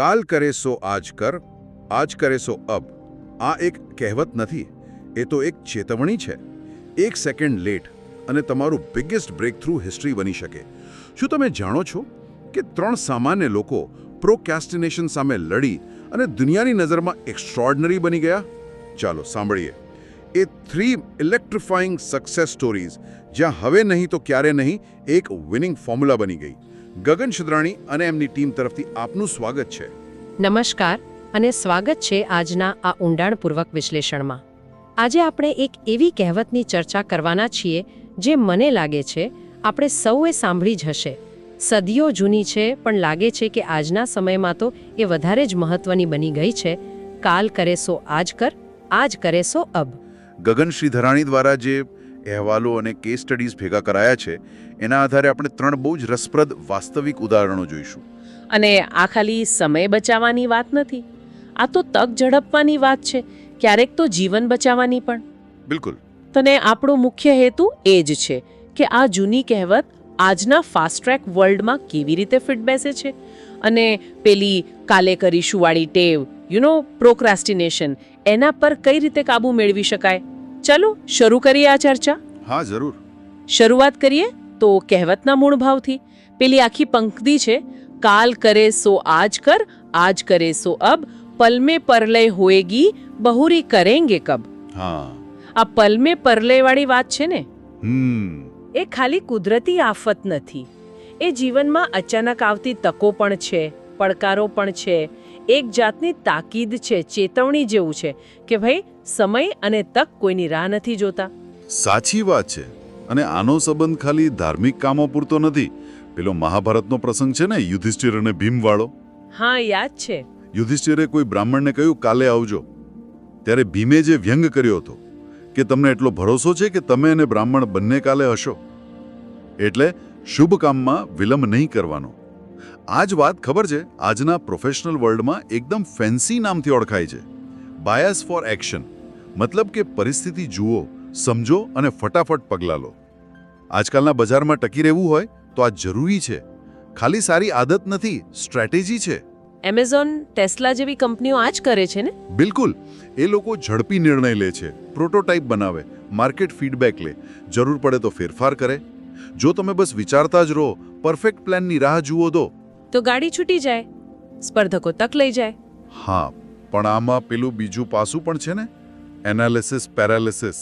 કાલ કરે સો આજ કર, આજ કરે સો અબ. આ એક કહેવત નથી, એ તો એક ચેતવણી છે. એક સેકન્ડ લેટ અને તમારું બિગેસ્ટ બ્રેક થ્રુ હિસ્ટ્રી બની શકે. શું તમે જાણો છો કે ત્રણ સામાન્ય લોકો પ્રોકેસ્ટિનેશન સામે લડી અને દુનિયાની નજરમાં એક્સ્ટ્રોર્ડનરી બની ગયા? ચાલો, સાંભળીએ. એ થ્રી ઇલેક્ટ્રિફાઇંગ સક્સેસ સ્ટોરીઝ, જ્યાં હવે નહીં તો ક્યારે નહીં, એક વિનિંગ ફોર્મ્યુલા બની ગઈ. ગગન શિદરાણી અને એમની ટીમ તરફથી આપનું સ્વાગત છે. નમસ્કાર અને સ્વાગત છે આજના આ ઊંડાણપૂર્વક વિશ્લેષણમાં. આજે આપણે એક એવી કહેવતની ચર્ચા કરવાના છીએ જે મને લાગે છે આપણે સૌએ સાંભળી જ હશે. સદીઓ જૂની છે પણ લાગે છે કે આજના સમયમાં તો એ વધારે જ મહત્વની બની ગઈ છે. કાલ કરે સો આજ કર આજ કરે સો અબ. ગગન શ્રીધરાણી દ્વારા જે અહેવાલો અને કેસ સ્ટડીઝ ભેગા કરાયા છે. એના આધારે આપણે ત્રણ બહુ જ રસપ્રદ વાસ્તવિક ઉદાહરણો જોઈશું. અને આ ખાલી સમય બચાવવાની વાત નથી. આ તો તક ઝડપવાની વાત છે. ક્યારેક તો જીવન બચાવવાની પણ. બિલકુલ. તને આપણો મુખ્ય હેતુ એ જ છે કે આ જૂની કહેવત આજના ફાસ્ટ ટ્રેક વર્લ્ડમાં કેવી રીતે ફિટ બેસે છે. અને પેલી કાલે કરીશું વાળી ટેવ યુ નો પ્રોક્રાસ્ટિનેશન એના પર કઈ રીતે કાબૂ મેળવી શકાય? ચલો શરૂ કરીએ આ ચર્ચા. હા જરૂર. શરૂઆત કરીએ તો કહેવતના મૂળ ભાવથી. પેલી આખી પંક્તિ છે કાલ કરે સો આજ કર આજ કરે સો અબ પલમે પરલય હોએગી બહુરી કરેંગે કબ. હા. આ પલમે પરલય વાળી વાત છે ને? હમ. એ ખાલી કુદરતી આફત નથી. એ જીવનમાં અચાનક આવતી તકો પણ છે. પડકારો પણ છે. એક જાતની તાકીદ છે ચેતવણી જેવું છે કે ભાઈ સમય અને તક કોઈની રાહ નથી જોતા. સાચી વાત છે. અને આનો સંબંધ ખાલી ધાર્મિક કામો પૂરતો નથી. પેલો મહાભારતનો પ્રસંગ છે ને યુધિષ્ઠિર અને ભીમવાળો? હા યાદ છે. યુધિષ્ઠિરે કોઈ બ્રાહ્મણને કહ્યું કાલે આવજો. ત્યારે ભીમે જે વ્યંગ કર્યો હતો કે તમને એટલો ભરોસો છે કે તમે અને બ્રાહ્મણ બંને કાલે હશો? એટલે શુભ કામમાં વિલંબ નહીં કરવાનો. આ જ વાત ખબર છે આજના પ્રોફેશનલ વર્લ્ડમાં એકદમ ફેન્સી નામથી ઓળખાય છે. બાયસ ફોર એક્શન મતલબ કે પરિસ્થિતિ જુઓ સમજો અને ફટાફટ પગલાં લો. આજકાલના બજારમાં ટકી રહેવું હોય તો આ જરૂરી છે. ખાલી સારી આદત નથી સ્ટ્રેટેજી છે. એમેઝોન ટેસ્લા જેવી કંપનીઓ આ જ કરે છે ને? બિલકુલ. એ લોકો ઝડપી નિર્ણય લે છે પ્રોટોટાઇપ બનાવે માર્કેટ ફીડબેક લે. જરૂર પડે તો ફેરફાર કરે. જો તમે બસ વિચારતા જ રહો પરફેક્ટ પ્લાનની રાહ જુઓ તો તો ગાડી છૂટી જાય સ્પર્ધકો તક લઈ જાય. હા પણ આમાં પેલું બીજું પાસું પણ છે ને? એનાલિસિસ પેરાલિસિસ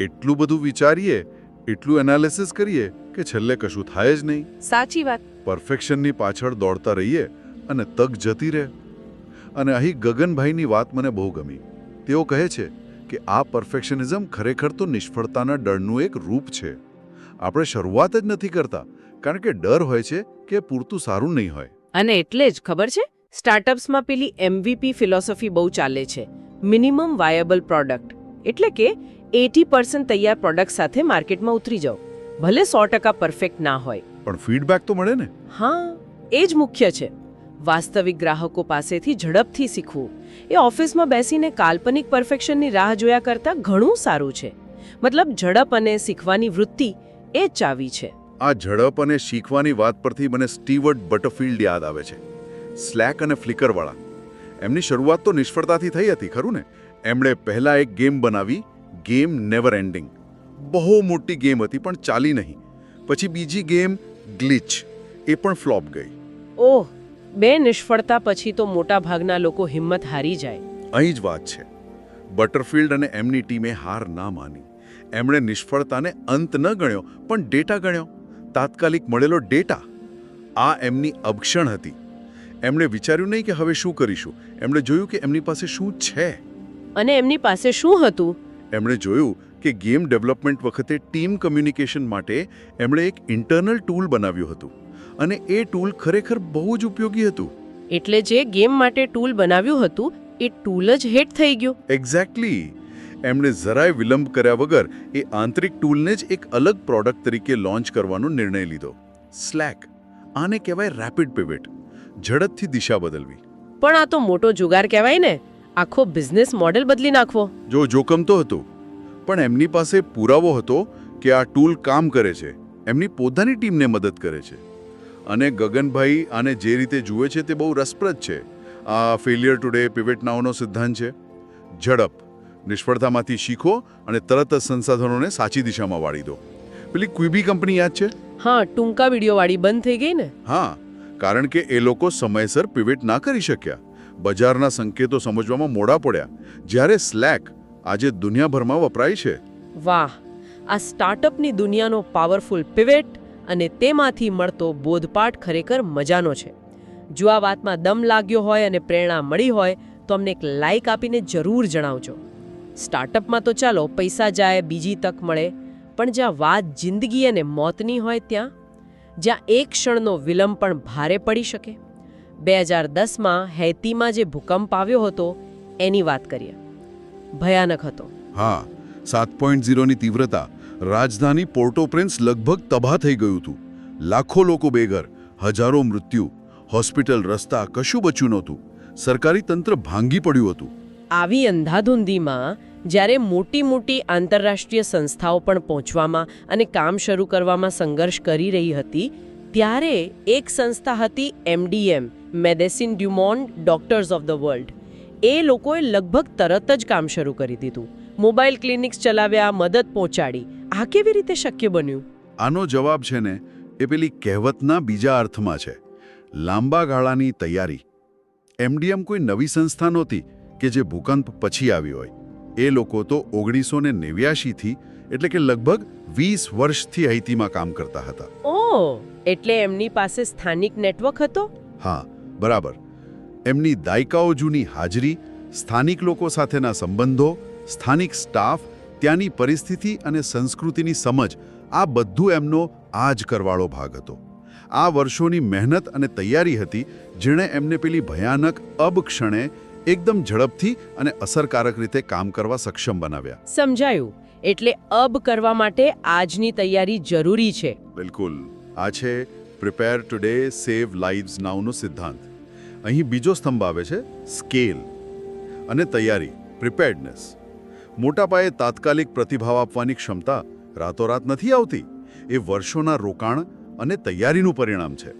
એટલું બધું વિચારીએ એટલું એનાલિસિસ કરીએ કે છેલ્લે કશું થાય જ નહીં. સાચી વાત. પરફેક્શનની પાછળ દોડતા રહીએ અને તક જતી રહે. અને અહીં ગગનભાઈની વાત મને બહુ ગમી. તેઓ કહે છે કે આ પરફેક્શનિઝમ ખરેખર તો નિષ્ફળતાના ડરનું એક રૂપ છે. આપણે શરૂઆત જ નથી કરતા કારણ કે ડર હોય છે કે પૂરતું સારું નહીં હોય. અને એટલે જ ખબર છે? સ્ટાર્ટઅપ્સમાં પેલી એમવીપી ફિલોસોફી બહુ ચાલે છે. Minimum viable product. એટલે કે એટી પર્સન્ટ તૈયાર પ્રોડક્ટ સાથે માર્કેટમાં ઉતરી જાઓ. ભલે સો ટકા પરફેક્ટ ના હોય. પણ ફીડબેક તો મળે ને? હા એ જ મુખ્ય છે. વાસ્તવિક ગ્રાહકો પાસેથી ઝડપથી શીખવું. એ ઓફિસમાં બેસીને કાલ્પનિક પરફેક્શનની રાહ જોયા કરતાં ઘણું સારું છે. મતલબ ઝડપ અને શીખવાની વૃત્તિ એ ચાવી છે. આ ઝડપ અને શીખવાની વાત પરથી મને સ્ટીવર્ડ બટરફિલ્ડ યાદ આવે છે. સ્લેક અને ફ્લિકરવાળા. એમની શરૂઆત તો નિષ્ફળતાથી થઈ હતી ખરું ને? એમણે પહેલા એક ગેમ બનાવી ગેમ નેવર એન્ડિંગ. બહુ મોટી ગેમ હતી પણ ચાલી નહીં. પછી બીજી ગેમ ગ્લિચ. એ પણ ફ્લોપ ગઈ. ઓહ બે નિષ્ફળતા પછી તો મોટા ભાગના લોકો હિંમત હારી જાય. અહીં જ વાત છે. બટરફિલ્ડ અને એમની ટીમે હાર ના માની. એમણે નિષ્ફળતાને અંત ન ગણ્યો પણ ડેટા ગણ્યો. તાત્કાલિક મળેલો ડેટા આ એમની અભક્ષણ હતી. એમણે વિચાર્યું નહીં કે હવે શું કરીશું. એમણે જોયું કે એમની પાસે શું છે. અને એમની પાસે શું હતું? એમણે જોયું કે ગેમ ડેવલપમેન્ટ વખતે ટીમ કમ્યુનિકેશન માટે એમણે એક ઇન્ટરનલ ટૂલ બનાવ્યું હતું. અને એ ટૂલ ખરેખર બહુ જ ઉપયોગી હતું. એટલે જે ગેમ માટે ટૂલ બનાવ્યું હતું એ ટૂલ જ હેટ થઈ ગયું. એક્ઝેક્ટલી એમણે જરાય વિલંબ કર્યા વગર એ આંતરિક ટૂલને જ એક અલગ પ્રોડક્ટ તરીકે લોન્ચ કરવાનો નિર્ણય લીધો. સ્લેક આને કહેવાય રેપિડ પિવેટ ઝડપથી દિશા બદલવી. પણ આ તો મોટો જુગાર કહેવાય ને. આખો બિઝનેસ મોડેલ બદલી નાખવો. જો જોખમ તો હતું પણ એમની પાસે પુરાવો હતો કે આ ટૂલ કામ કરે છે એમની પોતાની ટીમને મદદ કરે છે. અને ગગનભાઈ આને જે રીતે જુએ છે તે બહુ રસપ્રદ છે. આ ફેલિયર ટુડે પિવેટ નાવનો સિદ્ધાંત છે. ઝડપ નિષ્ફળતામાંથી શીખો અને તરત જ સંસાધનોને સાચી દિશામાં વાળી દો. પેલી ક્વિબી કંપની યાદ છે? હા ટૂંકા વીડિયો વાળી બંધ થઈ ગઈ ને. હા કારણ કે એ લોકો સમયસર પિવેટ ના કરી શક્યા. બજારના સંકેતો સમજવામાં મોડા પડ્યા. જ્યારે સ્લેક આજે દુનિયાભરમાં વપરાય છે. વાહ આ સ્ટાર્ટઅપની દુનિયાનો પાવરફુલ પિવેટ અને તેમાંથી મળતો બોધપાઠ ખરેખર મજાનો છે. જો આ વાતમાં દમ લાગ્યો હોય અને પ્રેરણા મળી હોય તો અમને એક લાઇક આપીને જરૂર જણાવજો. સ્ટાર્ટઅપમાં તો ચાલો પૈસા જાય બીજી તક મળે પણ જ્યાં વાત જિંદગી અને મોતની હોય ત્યાં જ્યાં એક ક્ષણનો વિલંબ પણ ભારે પડી શકે. બે હજાર દસમાં હૈતીમાં જે ભૂકંપ આવ્યો હતો એની વાત કરીએ. ભયાનક હતો. હા સાત પોઈન્ટ ઝીરોની તીવ્રતા રાજધાની પોર્ટો પ્રિન્સ લગભગ તબાહ થઈ ગયું હતું. લાખો લોકો બેઘર હજારો મૃત્યુ હોસ્પિટલ રસ્તા કશું બચ્યું નહોતું. સરકારી તંત્ર ભાંગી પડ્યું હતું. આવી અંધાધૂંધીમાં જ્યારે મોટી મોટી આંતરરાષ્ટ્રીય સંસ્થાઓ પણ પહોંચવામાં અને કામ શરૂ કરવામાં સંઘર્ષ કરી રહી હતી, ત્યારે એક સંસ્થા હતી MDM Medecins du Monde doctors of the world એ લોકોએ લગભગ તરત જ કામ શરૂ કરી દીધું. મોબાઈલ ક્લિનિક્સ ચલાવ્યા, મદદ પહોંચાડી. આ કેવી રીતે શક્ય બન્યું? આનો જવાબ છે ને, એ પેલી કહેવતના બીજા અર્થમાં છે. લાંબા ગાળાની તૈયારી. એમડીએમ કોઈ નવી સંસ્થા નહોતી કે જે ભૂકંપ પછી આવી હોય. એ લોકો તો ઓગણીસો ને નેવ્યાશીથી એટલે કે લગભગ વીસ વર્ષથી હૈતીમાં કામ કરતા હતા. ઓ એટલે એમની પાસે સ્થાનિક નેટવર્ક હતો? હા બરાબર. એમની દાયકાઓ જૂની હાજરી સ્થાનિક લોકો સાથેના સંબંધો સ્થાનિક સ્ટાફ ત્યાંની પરિસ્થિતિ અને સંસ્કૃતિની સમજ આ બધું એમનો આ જ કરવાળો ભાગ હતો. આ વર્ષોની મહેનત અને તૈયારી હતી જેણે એમને પેલી ભયાનક અબ ક્ષણે એકદમ ઝડપથી અને અસરકારક રીતે કામ કરવા સક્ષમ બનાવ્યા. સમજાયું. એટલે અબ કરવા માટે આજની તૈયારી જરૂરી છે. બિલકુલ. આ છે પ્રિપેર ટુડે સેવ લાઈવ્સ નાઉનો સિદ્ધાંત. અહીં બીજો સ્તંભ આવે છે સ્કેલ અને તૈયારી પ્રિપેર્ડનેસ મોટા પાયે તાત્કાલિક પ્રતિભાવ આપવાની ક્ષમતા રાતોરાત નથી આવતી. એ વર્ષોના રોકાણ અને તૈયારીનું પરિણામ છે.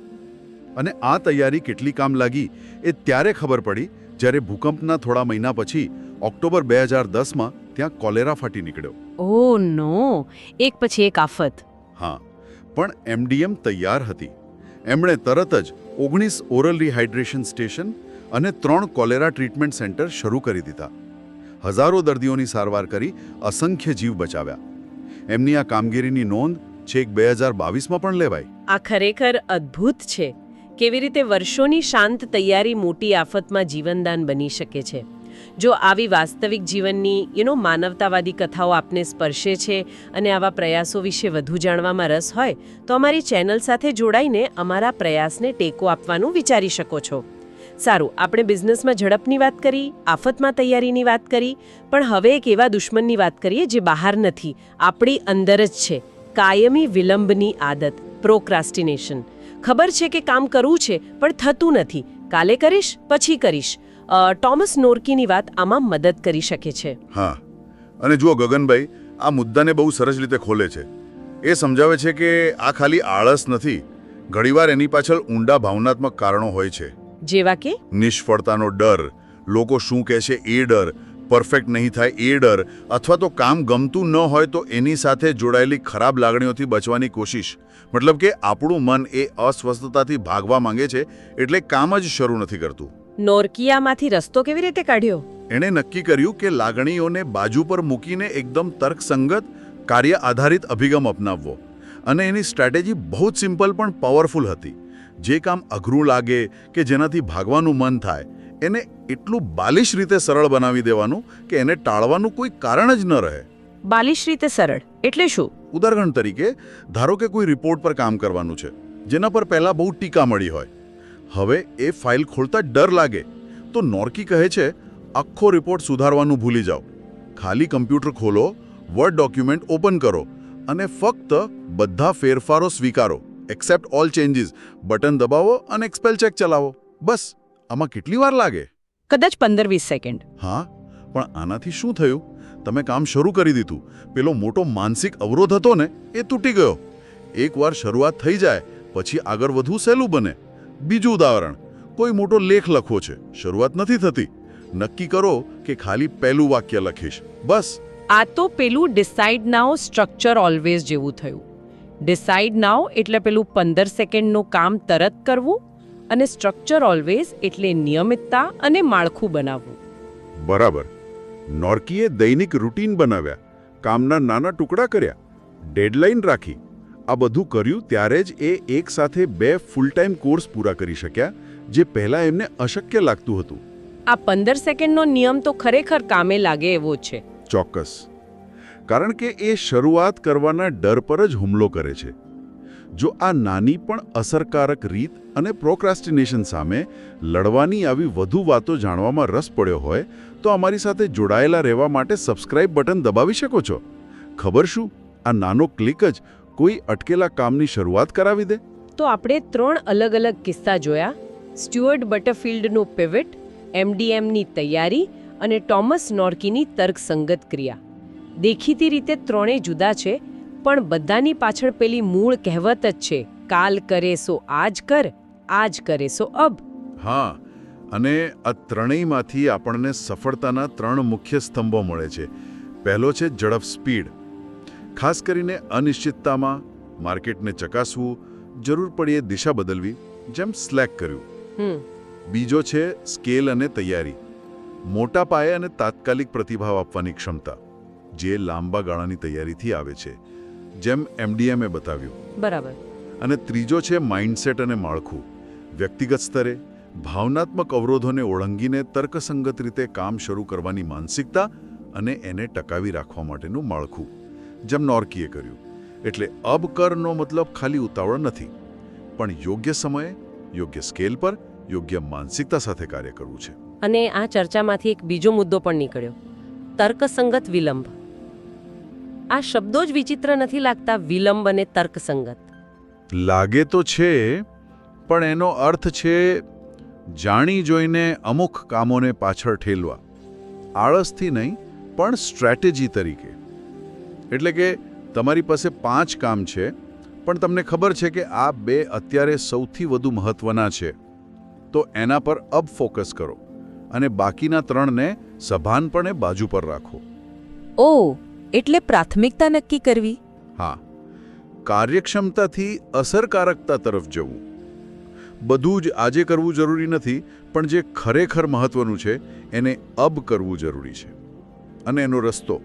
અને આ તૈયારી કેટલી કામ લાગી એ ત્યારે ખબર પડી જ્યારે ભૂકંપના થોડા મહિના પછી ઓક્ટોબર બે હજાર દસમાં ત્યાં કોલેરા ફાટી નીકળ્યો. ઓ નો. એક પછી એક આફત. હા પણ એમડીએમ તૈયાર હતી. એમણે તરત જ ઓગણીસ ઓરલ રિહાઇડ્રેશન સ્ટેશન અને ત્રણ કોલેરા ટ્રીટમેન્ટ સેન્ટર શરૂ કરી દીધા. હજારો દર્દીઓની સારવાર કરી અસંખ્ય જીવ બચાવ્યા. એમની આ કામગીરીની નોંધ છેક બે હજાર બાવીસમાં પણ લેવાય આ ખરેખર અદ્ભુત છે. કેવી રીતે વર્ષોની શાંત તૈયારી મોટી આફતમાં જીવનદાન બની શકે છે? જો આવી વાસ્તવિક જીવનની યુનો માનવતાવાદી કથાઓ આપને સ્પર્શે છે અને આવા પ્રયાસો વિશે વધુ જાણવામાં રસ હોય, તો અમારી ચેનલ સાથે જોડાઈને અમારા પ્રયાસને ટેકો આપવાનું વિચારી શકો છો. સારું, આપણે બિઝનેસમાં ઝડપની વાત કરી, આફતમાં તૈયારીની વાત કરી, પણ હવે એક એવા દુશ્મનની વાત કરીએ જે બહાર નથી, આપણી અંદર જ છે. કાયમી વિલંબની આદત પ્રોક્રાસ્ટિનેશન ખબર છે કે કામ કરવું છે પણ થતું નથી. કાલે કરીશ પછી કરીશ. ટોમસ નોર્કીની વાત આમાં મદદ કરી શકે છે. હા. અને જુઓ ગગનભાઈ આ મુદ્દાને બહુ સરસ રીતે ખોલે છે. એ સમજાવે છે કે આ ખાલી આળસ નથી ઘણીવાર એની પાછળ ઊંડા ભાવનાત્મક કારણો હોય છે. જેવા કે? નિષ્ફળતાનો ડર લોકો શું કહેશે એ ડર પરફેક્ટ નહીં થાય એ ડર. અથવા તો કામ ગમતું ન હોય તો એની સાથે જોડાયેલી ખરાબ લાગણીઓથી બચવાની કોશિશ. મતલબ કે આપણું મન એ અસ્વસ્થતાથી ભાગવા માંગે છે એટલે કામ જ શરૂ નથી કરતું. નોર્કિયામાંથી રસ્તો કેવી રીતે કાઢ્યો? એણે નક્કી કર્યું કે લાગણીઓને બાજુ પર મૂકીને એકદમ તર્કસંગત કાર્ય આધારિત અભિગમ અપનાવવો. અને એની સ્ટ્રેટેજી બહુ જ સિમ્પલ પણ પાવરફુલ હતી. જે કામ અઘરું લાગે કે જેનાથી ભાગવાનું મન થાય એને એટલું બાલિશ રીતે સરળ બનાવી દેવાનું કે એને ટાળવાનું કોઈ કારણ જ ન રહે. બાલિશ રીતે સરળ એટલે શું? ઉદાહરણ તરીકે ધારો કે કોઈ રિપોર્ટ પર કામ કરવાનું છે જેના પર પહેલાં બહુ ટીકા મળી હોય. હવે એ ફાઇલ ખોલતા ડર લાગે. તો નોર્કી કહે છે આખો રિપોર્ટ સુધારવાનું ભૂલી જાઓ. ખાલી કમ્પ્યુટર ખોલો વર્ડ ડોક્યુમેન્ટ ઓપન કરો અને ફક્ત બધા ફેરફારો સ્વીકારો. Accept all changes. બટન દબાવો અને એક્સપેલ ચેક ચલાવો. બસ. આમાં કેટલી વાર લાગે? કદાચ પંદર વીસ સેકન્ડ. હા? પણ આનાથી શું થયું? તમે કામ શરૂ કરી દીધું. પેલો મોટો માનસિક અવરોધ હતો ને એ તૂટી ગયો. એકવાર શરૂઆત થઈ જાય પછી આગળ વધવું સહેલું બને. બીજું ઉદાહરણ. કોઈ મોટો લેખ લખવો છે. શરૂઆત નથી થતી. નક્કી કરો કે ખાલી પહેલું વાક્ય લખીશ. બસ. આ તો પેલું ડિસાઇડ નાવ સ્ટ્રક્ચર ઓલવેઝ જેવું થયું. ડિસાઇડ નાવ એટલે પેલું પંદર સેકન્ડનું કામ તરત કરવું અને સ્ટ્રક્ચર ઓલવેઝ એટલે નિયમિતતા અને માળખું બનાવવું. બરાબર. નોર્કીએ દૈનિક રૂટીન બનાવ્યા. કામના નાના ટુકડા કર્યા. ડેડલાઇન રાખી. આ બધું કર્યું ત્યારે જ એ એક સાથે બે ફૂલ ટાઈમ કોર્સ પૂરા કરી શક્યા જે પહેલાં એમને અશક્ય લાગતું હતું. આ પંદર સેકન્ડનો નિયમ તો ખરેખર કામે લાગે એવો છે. ચોક્કસ. કારણ કે એ શરૂઆત કરવાના ડર પર જ હુમલો કરે છે. જો આ નાની પણ અસરકારક રીત અને પ્રોક્રાસ્ટિનેશન સામે લડવાની આવી વધુ વાતો જાણવામાં રસ પડ્યો હોય, તો અમારી સાથે જોડાયેલા રહેવા માટે સબસ્ક્રાઇબ બટન દબાવી શકો છો. ખબર શું? આ નાનો ક્લિક જ કોઈ અટકેલા કામની શરૂઆત કરાવી દે. તો આપણે ત્રણ અલગ અલગ કિસ્સા જોયા. સ્ટુઅર્ટ બટરફિલ્ડનું પિવટ એમડીએમની તૈયારી અને ટોમસ નોર્કીની તર્કસંગત ક્રિયા. દેખીતી રીતે ત્રણેય જુદા છે પણ બધાની પાછળ પેલી મૂળ કહેવત જ છે કાલ કરે સો આજ કર આજ કરે સો અબ. હા અને આ ત્રણેયમાંથી આપણને સફળતાના ત્રણ મુખ્ય સ્તંભો મળે છે. પહેલો છે ઝડપ સ્પીડ. ખાસ કરીને અનિશ્ચિતતામાં માર્કેટને ચકાસવું જરૂર પડીએ દિશા બદલવી જેમ સ્લેક કર્યું. બીજો છે સ્કેલ અને તૈયારી. મોટા પાયે અને તાત્કાલિક પ્રતિભાવ આપવાની ક્ષમતા જે લાંબા ગાળાની તૈયારીથી આવે છે. જેમ એમડીએમે બતાવ્યું. બરાબર. અને ત્રીજો છે માઇન્ડસેટ અને માળખું. વ્યક્તિગત સ્તરે ભાવનાત્મક અવરોધોને ઓળંગીને તર્કસંગત રીતે કામ શરૂ કરવાની માનસિકતા અને એને ટકાવી રાખવા માટેનું માળખું. જેમ નોર્કીએ કર્યું. એટલે અબ કરનો મતલબ ખાલી ઉતાવળ નથી. પણ યોગ્ય સમયે યોગ્ય સ્કેલ પર યોગ્ય માનસિકતા સાથે કાર્ય કરવું છે. અને આ ચર્ચામાંથી એક બીજો મુદ્દો પણ નીકળ્યો. તર્કસંગત વિલંબ. આ શબ્દો જ વિચિત્ર નથી લાગતા વિલંબ અને તર્કસંગત. લાગે તો છે પણ એનો અર્થ છે જાણી જોઈને અમુક કામોને પાછળ ઠેલવા. આળસથી નહીં પણ સ્ટ્રેટેજી તરીકે. એટલે કે તમારી પાસે પાંચ કામ છે પણ તમને ખબર છે કે આ બે અત્યારે સૌથી વધુ મહત્વના છે. તો એના પર અબ ફોકસ કરો અને બાકીના ત્રણને સભાનપણે બાજુ પર રાખો. ઓ એટલે પ્રાથમિકતા નક્કી કરવી? હા. કાર્યક્ષમતાથી અસરકારકતા તરફ જવું. બધું જ આજે કરવું જરૂરી નથી, પણ જે ખરેખર મહત્વનું છે, એને અબ કરવું જરૂરી છે. અને એનો રસ્તો.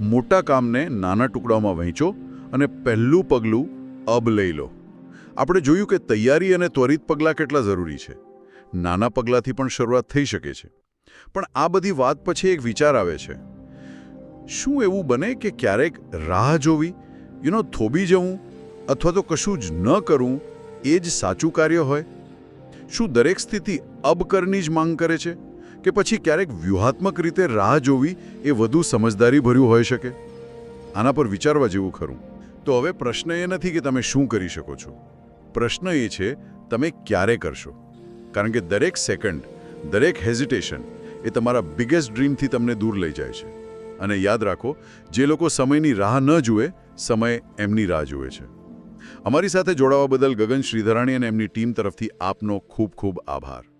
મોટા કામને નાના ટુકડાઓમાં વહેંચો અને પહેલું પગલું અબ લઈ લો. આપણે જોયું કે તૈયારી અને ત્વરિત પગલાં કેટલા જરૂરી છે. નાના પગલાંથી પણ શરૂઆત થઈ શકે છે. પણ આ બધી વાત પછી એક વિચાર આવે છે. શું એવું બને કે ક્યારેક રાહ જોવી? યુ નો થોભી જવું અથવા તો કશું જ ન કરવું એ જ સાચું કાર્ય હોય? શું દરેક સ્થિતિ અબકરની જ માંગ કરે છે? કે પછી ક્યારેક વ્યૂહાત્મક રીતે રાહ જોવી એ વધુ સમજદારી ભર્યું હોઈ શકે? આના પર વિચારવા જેવું ખરું. તો હવે પ્રશ્ન એ નથી કે તમે શું કરી શકો છો. પ્રશ્ન એ છે, તમે ક્યારે કરશો? કારણ કે દરેક સેકન્ડ, દરેક હેઝિટેશન એ તમારા બિગેસ્ટ ડ્રીમથી તમને દૂર લઈ જાય છે. અને યાદ રાખો, જે લોકો સમયની રાહ ન જુએ, સમય એમની રાહ જુએ છે. અમારી સાથે જોડાવા બદલ ગગન શ્રીધરાણી અને એમની ટીમ તરફથી આપનો ખૂબ ખૂબ આભાર.